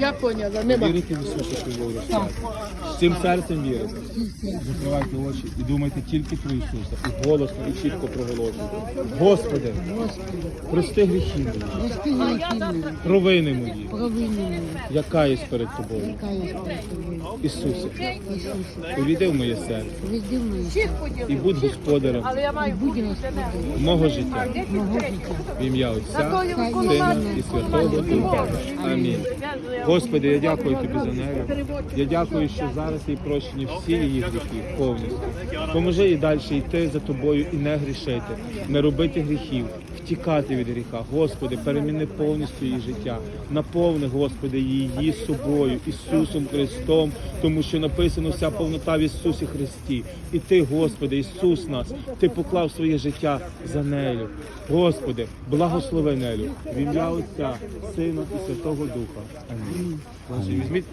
Я поняла, нема. Вірите в Ісуса Христа? Так. З цим серцем вірите. Закривайте очі і думайте тільки про Ісуса. І голосно, і чітко проголошуйте. Господи, прости гріхи мої, Прости гріхи провини мої. провини мої, Я каюсь перед тобою. каюсь перед тобою. Ісусе, Ісусе, увійди в моє серце війди в моє серце, і будь господарем і будь Господи мого життя. мого життя. В ім'я Отця, Сина і Святого Духа. Амінь. Господи, я дякую тобі за неї. Я дякую, що зараз їй прощені всі її гріхи повністю. Поможи їй далі йти за тобою і не грішити, не робити гріхів, втікати від гріха. Господи, переміни повністю її життя. Наповни, Господи, її собою, Ісусом Христом, тому що написано вся повнота в Ісусі Христі. І Ти, Господи, Ісус нас, Ти поклав своє життя за нею. Господи, благослови Нелю в ім'я Отця, Сина і Святого Духа. Амінь. Hum. Smith?